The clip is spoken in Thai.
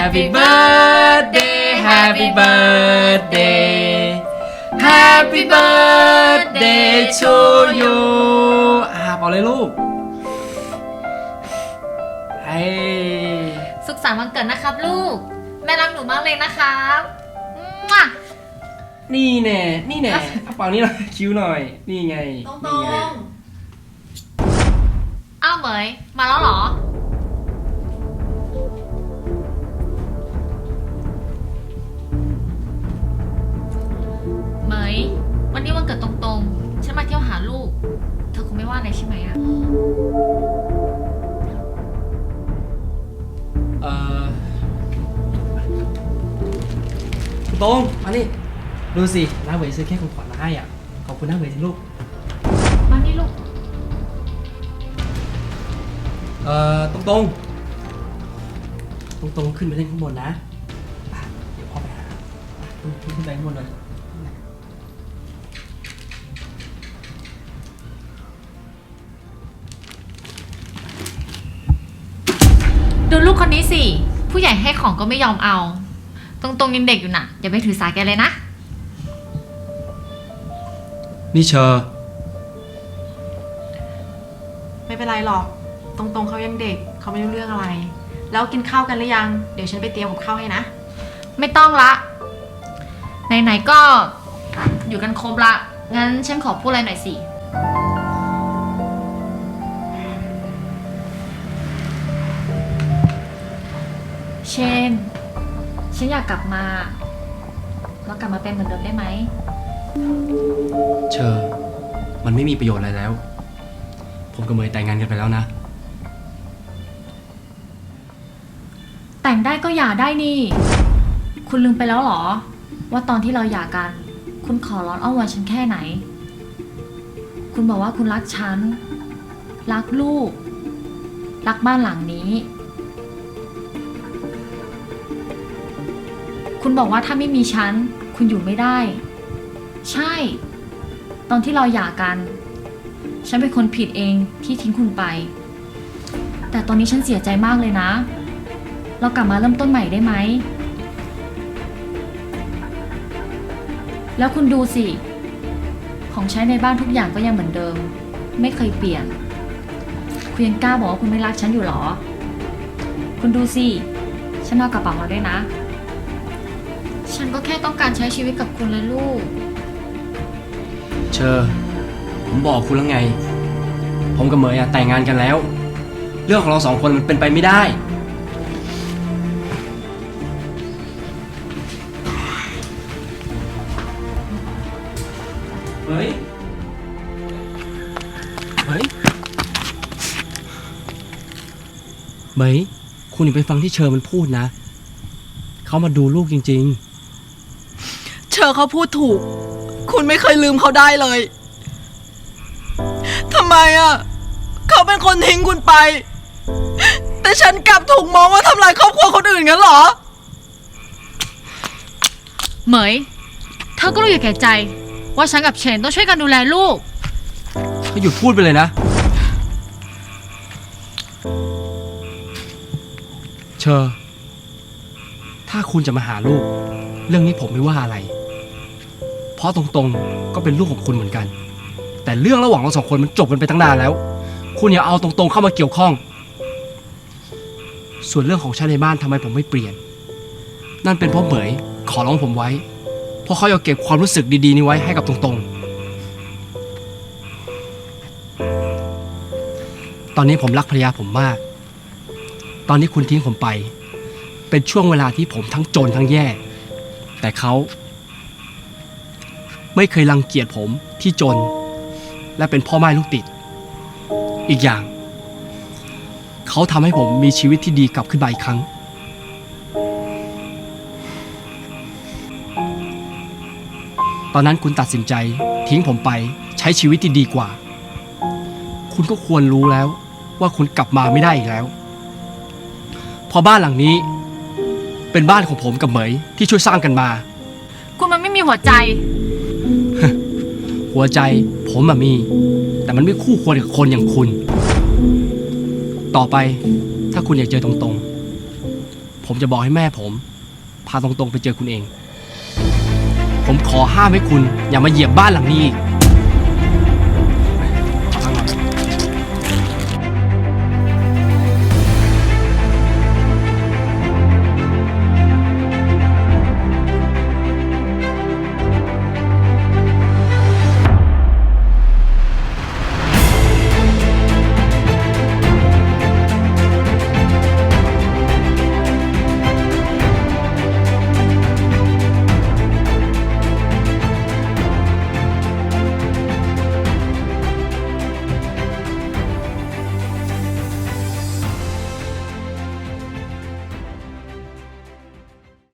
Happy birthday Happy birthday Happy birthday to you อ่าเป่าเลยลูกเฮ้ยสุขสันต์วันเกิดนะครับลูก แม่รักหนูมากเลยนะครับมั่วนี่แน่ นี่แน่เอาเป่านี่หน่อยคิ้วหน่อย นี่ไงตรงนี่ไงอ้าวเหมยมาแล้วเหรอ อคงไม่ว่าอะไรใช่ไหมอะเอ่อตรงมานี่ดูสิน้าเหวยซื้อแค่ของขวัญมาให้อะ ขอบคุณน้าเหวยสิลูก มานี่ลูก เอ่อตรงตรงตรงตรงๆขึ้นไปเล่นข้างบนนะอะเดี๋ยวพ่อไปหาอะขึ้นขึ้นไปข้างบนเลย ดูลูกคนนี้สิ ผู้ใหญ่ให้ของก็ไม่ยอมเอา ตรงๆยังเด็กอยู่น่ะ อย่าไปถือสาแกเลยนะ นี่เชอร์ไม่เป็นไรหรอก ตรงๆเขายังเด็กเขาไม่รู้เรื่องอะไร แล้วกินข้าวกันหรือยัง เดี๋ยวฉันไปเตรียมกับข้าวให้นะ ไม่ต้องละ ไหนๆก็อยู่กันครบละ งั้นฉันขอพูดอะไรหน่อยสิ เชนฉันอยากกลับมาเรากลับมาเป็นเหมือนเดิมได้ไหม เชอร์มันไม่มีประโยชน์อะไรแล้ว ผมกับเมย์แต่งงานกันไปแล้วนะ แต่งได้ก็หย่าได้นี่ คุณลืมไปแล้วเหรอ ว่าตอนที่เราหย่ากัน คุณขอร้อนอ้อนวอนฉันแค่ไหน คุณบอกว่าคุณรักฉัน รักลูก รักบ้านหลังนี้ คุณบอกว่าถ้าไม่มีฉัน คุณอยู่ไม่ได้ ใช่ ตอนที่เราหย่ากัน ฉันเป็นคนผิดเองที่ทิ้งคุณไป แต่ตอนนี้ฉันเสียใจมากเลยนะ เรากลับมาเริ่มต้นใหม่ได้ไหม แล้วคุณดูสิ ของใช้ในบ้านทุกอย่างก็ยังเหมือนเดิม ไม่เคยเปลี่ยน คุณยังกล้าบอกว่าคุณไม่รักฉันอยู่หรอ คุณดูสิ ฉันเอากระเป๋ามาด้วยนะ ฉันก็แค่ต้องการใช้ชีวิตกับคุณเลยลูก เชอร์ผมบอกคุณแล้วไง ผมกับเมย์อะแต่งงานกันแล้ว เรื่องของเราสองคนมันเป็นไปไม่ได้ เฮ้ย เฮ้ยเมย์คุณอย่าไปฟังที่เชอร์มันพูดนะ เขามาดูลูกจริง ๆ เชอเขาพูดถูก คุณไม่เคยลืมเขาได้เลยทำไมอะ เขาเป็นคนทิ้งคุณไป แต่ฉันกลับถูกมองว่าทำลายครอบครัวคนอื่นงั้นเหรอ เหมย เธอก็รู้อยู่แก่ใจ ว่าฉันกับเชนต้องช่วยกันดูแลลูก ก็หยุดพูดไปเลยนะ เชอร์ถ้าคุณจะมาหาลูก เรื่องนี้ผมไม่ว่าอะไร เพราะตรงๆ ก็เป็นลูกของคุณเหมือนกัน แต่เรื่องระหว่างเราสองคนมันจบกันไปตั้งนานแล้ว คุณอย่าเอาตรงๆเข้ามาเกี่ยวข้อง ส่วนเรื่องของชาติในบ้านทำไมผมไม่เปลี่ยน นั่นเป็นเพราะเหมยขอร้องผมไว้ เพราะเขาอยากเก็บความรู้สึกดีๆนี้ไว้ให้กับตรงๆ ตอนนี้ผมรักภรรยาผมมาก ตอนนี้คุณทิ้งผมไป เป็นช่วงเวลาที่ผมทั้งจนทั้งแย่ แต่เขา ไม่เคยรังเกียจผมที่จน และเป็นพ่อไม้ลูกติด อีกอย่าง เขาทำให้ผมมีชีวิตที่ดีกลับขึ้นมาอีกครั้ง ตอนนั้นคุณตัดสินใจทิ้งผมไปใช้ชีวิตที่ดีกว่า คุณก็ควรรู้แล้วว่าคุณกลับมาไม่ได้อีกแล้วเพราะบ้านหลังนี้ เป็นบ้านของผมกับเหมยที่ช่วยสร้างกันมา คุณมันไม่มีหัวใจ หัวใจผมอะมี แต่มันไม่คู่ควรกับคนอย่างคุณ ต่อไปถ้าคุณอยากเจอตรงๆผผมจะบอกให้แม่ผม พาตรงๆไปเจอคุณเอง ผมขอห้ามให้คุณอย่ามาเหยียบบ้านหลังนี้อีก